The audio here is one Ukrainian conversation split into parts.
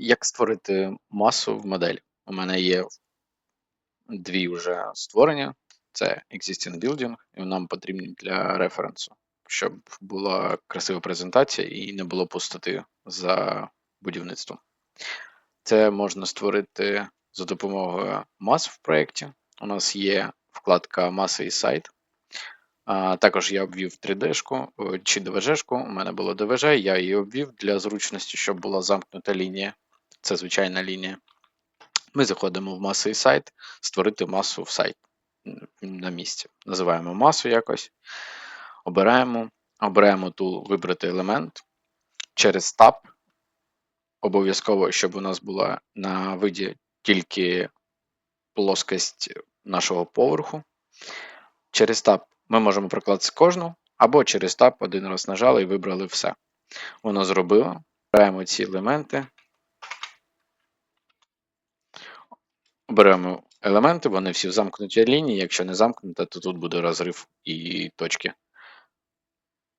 Як створити масу в моделі? У мене є дві вже створення. Це Existing Building, і нам потрібні для референсу, щоб була красива презентація і не було пустоти за будівництвом. Це можна створити за допомогою мас в проєкті. У нас є вкладка маси і сайт. А, також я обвів 3D-шку чи DVG-шку. У мене було DVG, я її обвів для зручності, щоб була замкнута лінія. Це звичайна лінія. Ми заходимо в маси і сайт, створити масу в сайт на місці. Називаємо масу якось. Обираємо. Обираємо тул вибрати елемент через таб. Обов'язково, щоб у нас була на виді тільки плоскость нашого поверху. Через таб ми можемо прокласти кожну, або через таб один раз нажали і вибрали все. Воно зробило. Обираємо ці елементи. Беремо елементи, вони всі в замкнутій лінії. Якщо не замкнута, то тут буде розрив і точки.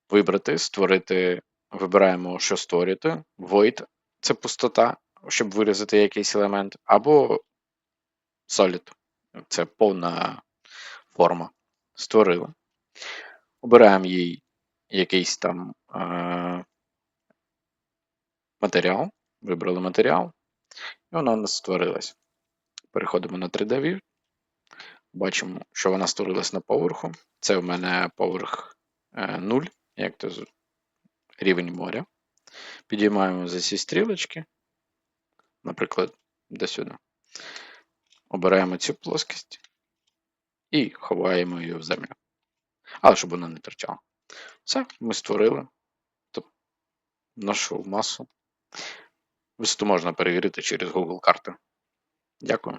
Вибрати, створити, вибираємо, що створити. Void це пустота, щоб вирізати якийсь елемент, або Solid це повна форма. Створили. Обираємо їй якийсь там е- матеріал. Вибрали матеріал, і вона у нас створилась. Переходимо на 3D View. Бачимо, що вона створилась на поверху. Це в мене поверх е, 0, як то рівень моря. Підіймаємо за ці стрілочки, наприклад, до сюди. Обираємо цю плоскость і ховаємо її в землю. Але щоб вона не торчала. Все, ми створили нашу масу. Висоту можна перевірити через Google карти. Дякую.